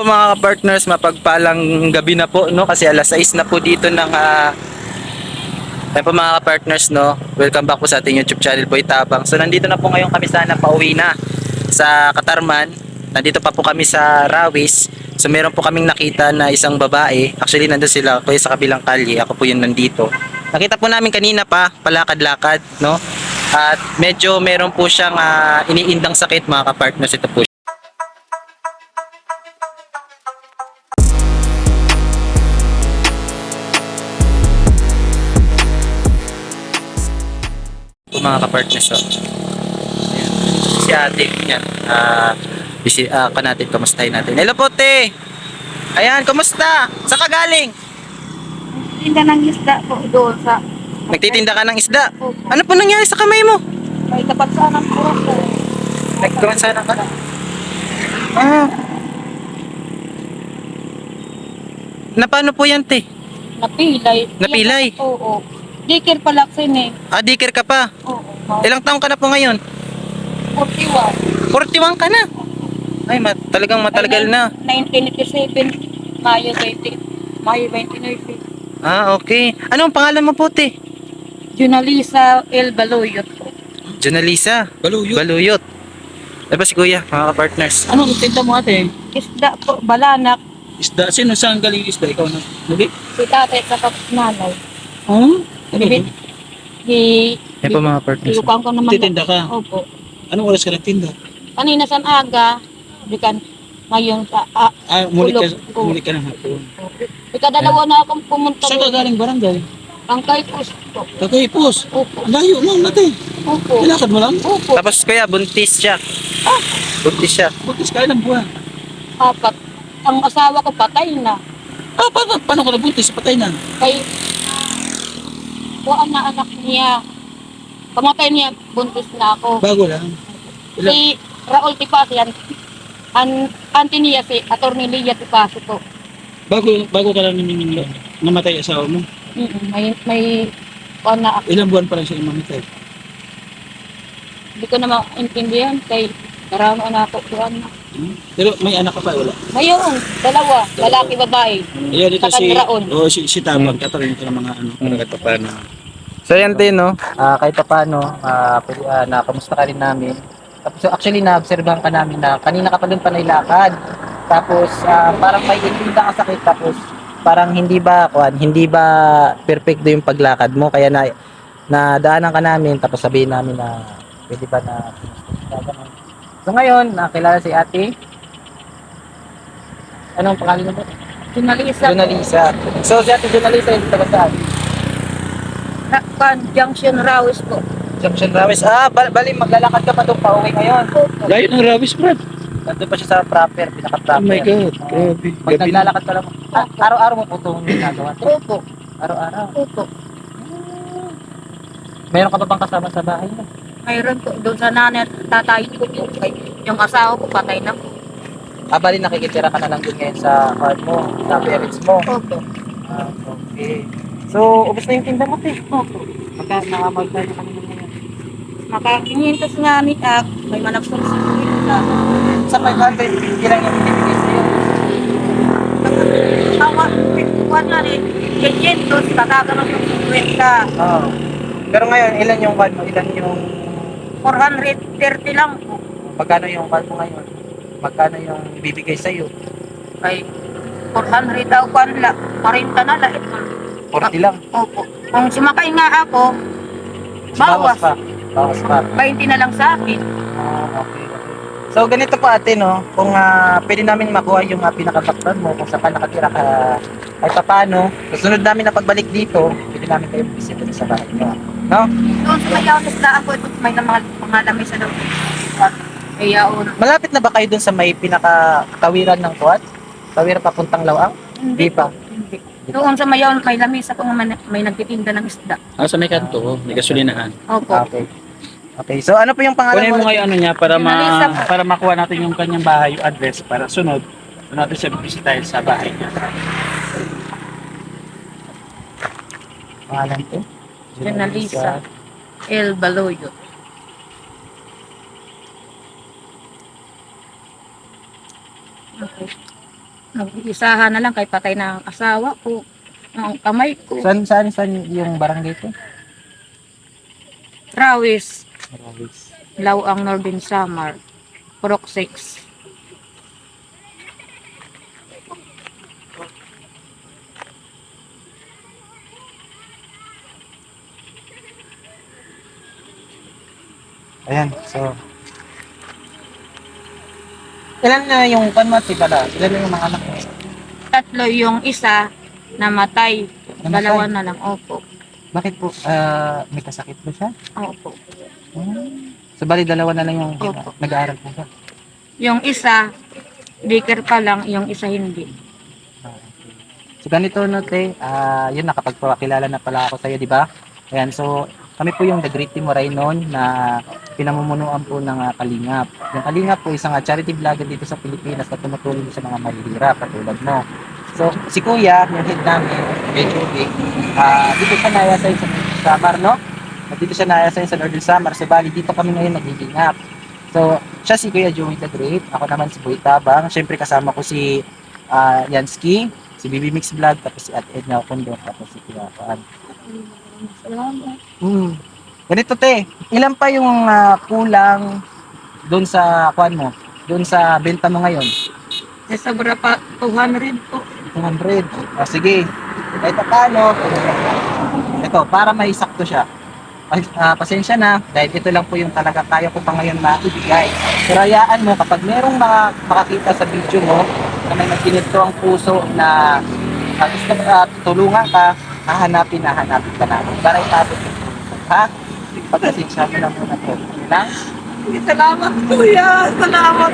Po mga partners, mapagpalang gabi na po no kasi alas 6 na po dito ng ah Ayan po mga partners no. Welcome back po sa ating YouTube channel Boy Tabang. So nandito na po ngayon kami sana pauwi na sa Katarman. Nandito pa po kami sa Rawis. So meron po kaming nakita na isang babae. Actually nandun sila kuya sa kabilang kalye. Ako po yun nandito. Nakita po namin kanina pa, palakad-lakad, no? At medyo meron po siyang ah, iniindang sakit mga kapartners. Ito po mga kapartners. So. Ayan. Si ate, yan. Ah, bisi, ah, ka natin, kamustahin natin. Hello po, te! Ayan, kumusta? Sa ka galing? Tinda ng isda po doon sa Nagtitinda ka ng isda. Opo. Ano po nangyari sa kamay mo? may kapagsahan ng puro po. Nagkamansanan ka? Ah. Na paano po yan, te? Napilay. Napilay? Oo. Dikir pala sin eh. Ah, dikir ka pa. Oo. Ilang taong ka na po ngayon? 41. 41 ka na. Ay, ma talagang matalagal na. 1987. Mayo 20. Mayo 29. Ah, okay. Ano ang pangalan mo po, te? Junalisa El Baloyot po. Jonalisa. Baluyot. Baluyot. Ano ba si kuya, mga ka-partners? Ano ang tinda mo ate? Isda po, balanak. Isda. Sino saan galing isda? Ikaw na. Muli? Si tatay sa nanay. Oh? Ano Hi, Yan po mga partners. Ilukan ko naman. Titinda ka? Opo. Anong oras ka nagtinda? Kanina sa aga, bikan ngayon sa ah, Ah, muli ka, Tulog. muli ka ng hapon. ikadalawa na akong pumunta Saan ka galing barangay? Ang kay Pusto. Kakaipos. Opo. Ang layo mo natin. Opo. Nilakad mo lang? Opo. Tapos kuya, buntis siya. Ah. Buntis siya. Buntis ka ilang buwan. Apat. Ang asawa ko patay na. Ah, paano, paano ka nabuntis? Patay na. Kay Kuan na anak niya. Kamatay niya, buntis na ako. Bago lang. Si Raul Tipasi, yan. An auntie niya si Atty. Lia Tipasi po. bago, bago ka lang namin namatay asawa mo. Mm May, may kuan na ako. Ilang buwan pa lang siya mamatay. Hindi ko na maintindihan kay marami na ako kuan na. Hmm? Pero may anak ka pa, wala. Mayroong dalawa, lalaki babae. Ayan, ito si, oh, si, si Tamag. Katarin ko ng mga ano. Kahit pa paano. So yan din, no? Ah, kahit pa paano, ah, pwede, ah, nakamusta ka rin namin. Tapos so, actually, na-observehan ka namin na kanina ka pa doon pa nailakad. Tapos ah, parang may itinda ka sakit. Tapos parang hindi ba, kuan, hindi ba perfecto yung paglakad mo. Kaya na, nadaanan ka namin. Tapos sabihin namin na pwede ba na kumusta ka, ganun. So ngayon, nakilala si ate. Anong pangalan mo? Sinalisa. Jonalisa. So si ate Jonalisa yung taga saan? Kuan, Junction Rawis po. Junction Rawis. Ah, bal bali maglalakad ka pa doon pa uwi ngayon. Layo ng Ravis, Brad. Nandun pa siya sa proper, pinaka-proper. Oh my God, grabe. Pag Gabi naglalakad ka lang, ah, araw-araw mo po itong ginagawa. Opo. Araw-araw. Opo. Meron ka pa bang kasama sa bahay mo? Mayroon po doon sa nanay at tatay ko po. Kay, yung asawa ko patay na po. Ah, bali nakikitira ka na lang din ngayon sa card mo, sa parents mo. Opo. Ah, okay. So, ubos na yung tinda mo, te. Opo. Magka, nakamagdala na kami ngayon. Makakingintos nga ni Ak, may manapsong sa Sa 500, ilang yung binibigay sa'yo? Tawa, kuwan nga rin, Kenyentos, tataga ng 50. Oo. Pero ngayon, ilan yung card mo? Ilan yung, 430 lang po. magkano yung card mo ngayon? Magkano yung ibibigay sa'yo? Kay 400 daw kuwan la, 40 na la ito. 40 lang. Opo. Kung sumakay nga ako, bawas. pa. Bawas pa. 20 na lang sa akin. Ah, okay. So ganito po ate no, kung ah, pwede namin makuha yung uh, pinaka-background mo kung saan ka nakatira ka ay paano, susunod namin na pagbalik dito, pwede namin kayo bisita sa bahay mo. No? Doon sa may yaonis na ako, ito may na mga, mga lamay sa loob. May yaon. Malapit na ba kayo dun sa may pinaka-tawiran ng kuwat? Tawiran papuntang Lawang? Hindi pa. Hindi. Doon sa may yaon, may lamisa po nga may, may nagtitinda ng isda. Ah, sa may kanto, may gasolinahan. Opo. Okay. Okay, so ano po yung pangalan Kunin mo ngayon ano niya para ma po. para makuha natin yung kanyang bahay, yung address para sunod doon natin siya bisitahin sa bahay niya. Pangalan po? Jonalisa. El Baloyo. Okay. Nag-isahan na lang kay patay na ang asawa ko. Ang kamay ko. Saan, saan, saan yung barangay ko? Trawis. Lawang Northern Samar. Purok 6. Ayan, so... Ilan na yung panmati pala? Ilan yung mga anak mo? Tatlo yung isa namatay. Namatay? Dalawa na lang. Opo. Bakit po? Ah, may kasakit ba siya? Opo. Hmm. So, bali dalawa na lang yung Opo. nag-aaral po siya. Yung isa, diker pa lang. Yung isa hindi. So ganito no te, ah yun nakapagpakilala na pala ako sa iyo, di ba? Ayan, so kami po yung The Great Team Moray noon na pinamumunuan po ng ah, Kalingap. Yung Kalingap po isang ah, charity vlogger dito sa Pilipinas na tumutulong sa mga mahihirap katulad mo. So si Kuya, yung head namin, medyo big, ah dito siya nayasay sa Samar, no? At dito siya nayasay sa Northern Samar. So bali dito kami ngayon nagigingap. So siya si Kuya Joey the Great, ako naman si Boy Tabang. Siyempre kasama ko si ah Yansky, si Bibi Mix Vlog, tapos si At Edna Kondo, tapos si Kuya Paan. Salamat. Hmm. Ganito te, ilan pa yung ah, kulang doon sa kuan mo? Doon sa benta mo ngayon? Eh, sobra pa 200 po. 200. O sige. Kahit paano, ito, para maisakto siya. Ay, ah, pasensya na, dahil ito lang po yung talaga kaya ko pa ngayon maibigay. Pero hayaan mo, kapag merong mga makakita sa video mo, na may nagkinito ang puso na uh, gusto uh, tulungan ka, hahanapin na hanapin ka namin. Para itabot. Ha? Pagkasensya mo na muna po. Yun lang? Salamat kuya. Salamat.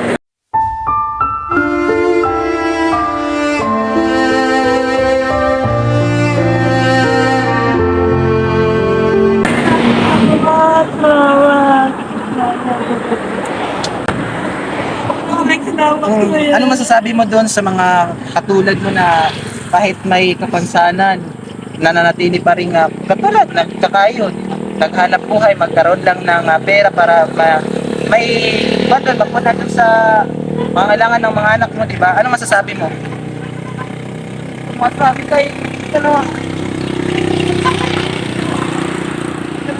Mm, ano masasabi mo doon sa mga katulad mo na kahit may kapansanan, nananatili pa rin uh, katulad, nagkakayon, naghanap buhay, magkaroon lang ng ah, pera para ma, may badal, magpunta dun sa mga kailangan ng mga anak mo, di ba? Ano masasabi mo? Masabi kay ano,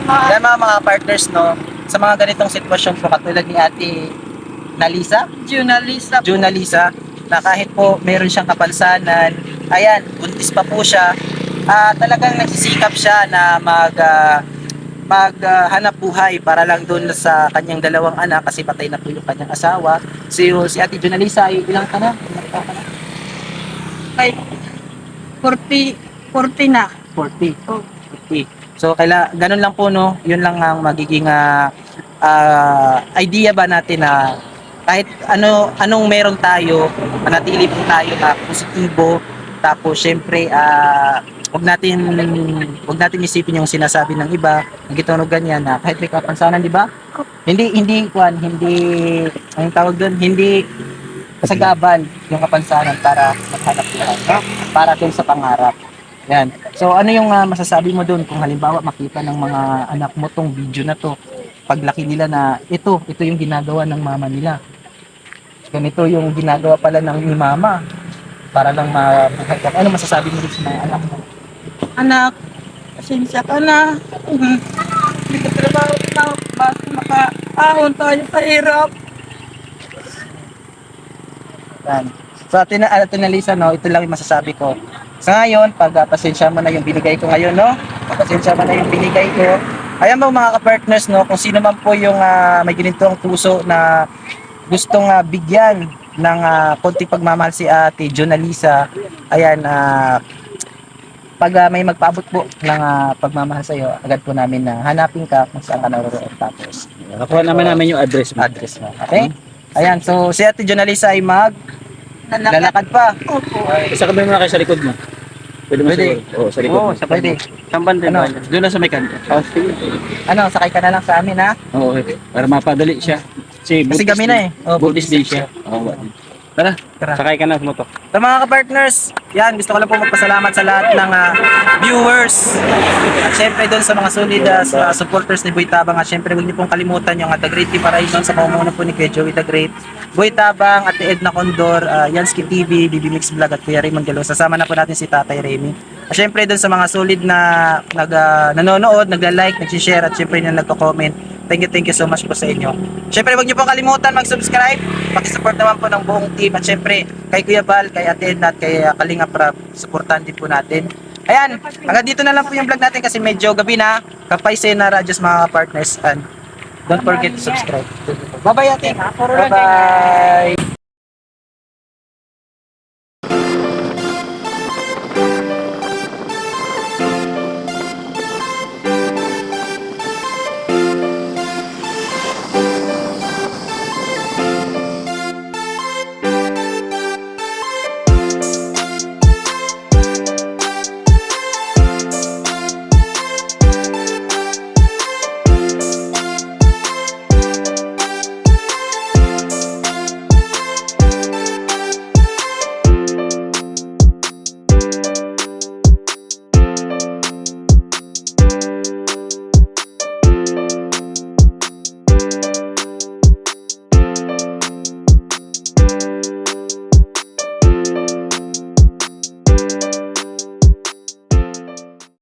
Yan mga mga partners, no? Sa mga ganitong sitwasyon po, katulad ni ate Nalisa, journalista po. Juna Lisa, na kahit po meron siyang kapansanan, ayan, buntis pa po siya, ah talagang nagsisikap siya na mag ah, maghanap buhay para lang doon sa kanyang dalawang anak kasi patay na po yung kanyang asawa. So si Ate Junalisa ay ilang ka na? Ilang ka na? Kay 40, 40 na. 40. Oh. 40. So kaila ganun lang po no, yun lang ang magiging ah, ah, idea ba natin na kahit ano anong meron tayo, manatili po tayo na positibo. Tapos syempre ah wag natin wag natin isipin yung sinasabi ng iba, ng gitano ganyan na kahit may kapansanan, di ba? Hindi hindi kwan, hindi anong tawag doon, hindi kasagabal yung kapansanan para maghanap buhay, no? para dun sa pangarap. Yan. So ano yung ah, masasabi mo doon kung halimbawa makita ng mga anak mo tong video na to, paglaki nila na ito, ito yung ginagawa ng mama nila. Ganito yung ginagawa pala ng ni mama para lang mabuhay ka. Ano masasabi mo sa mga anak mo? Anak, pasensya ka na. Mhm. Hindi ka trabaho na. Bakit makaahon tayo sa hirap? Yan. So, atin na, atin na Lisa, no, ito lang yung masasabi ko. Sa ngayon, pag uh, pasensya mo na yung binigay ko ngayon, no? Pasensya mo na yung binigay ko. Ayan mo mga ka-partners, no? Kung sino man po yung ah, may ginitong puso na gustong ah, bigyan ng uh, konting pagmamahal si Ate Jonalisa, ayan, ah, pag ah, may magpaabot po ng ah, pagmamahal sa iyo, agad po namin na hanapin ka kung saan ka naroroon tapos Nakuha naman namin yung address mo. address mo. Okay? Ayan, so si Ate Jonalisa ay mag Lalakad. lalakad pa. Opo. Isa ka ba muna kayo sa likod mo? Pwede mo Pwede. siguro? Oo, sa likod Oo, mo. sa pwede. Saan banda Ano? ba? Doon na sa may kanto. Oh, sige. Ano, sakay ka na lang sa amin ha? Oo, okay. Para mapadali siya. Kasi, Kasi Buddhist kami na eh. Oh, Buddhist day siya. Oo, Tara, Tara. sakay ka na motor. Sa mga ka-partners, yan, gusto ko lang po magpasalamat sa lahat ng ah, viewers. At syempre doon sa mga solid ah, sa supporters ni Boy Tabang. At syempre huwag niyo pong kalimutan yung at The Great Team Horizon sa pamumuno po ni Kuya Joey The Great. Boy Tabang, at Edna Condor, uh, Yansky TV, BB Mix Vlog at Kuya Raymond Galo. Sasama na po natin si Tatay Remy. At syempre doon sa mga solid na nag, ah, nanonood, nagla-like, nag-share at syempre na nagko-comment. Thank you, thank you so much po sa inyo. Syempre, huwag niyo po kalimutan mag-subscribe. Pakisupport naman po ng buong team. At syempre, kay Kuya Val, kay Ate Edna, at kay uh, Kalinga Prab, supportan din po natin. Ayan, hanggang dito na lang po yung vlog natin kasi medyo gabi na. Kapay Sena, just mga partners. And don't forget to subscribe. Bye-bye, Ate. Bye-bye.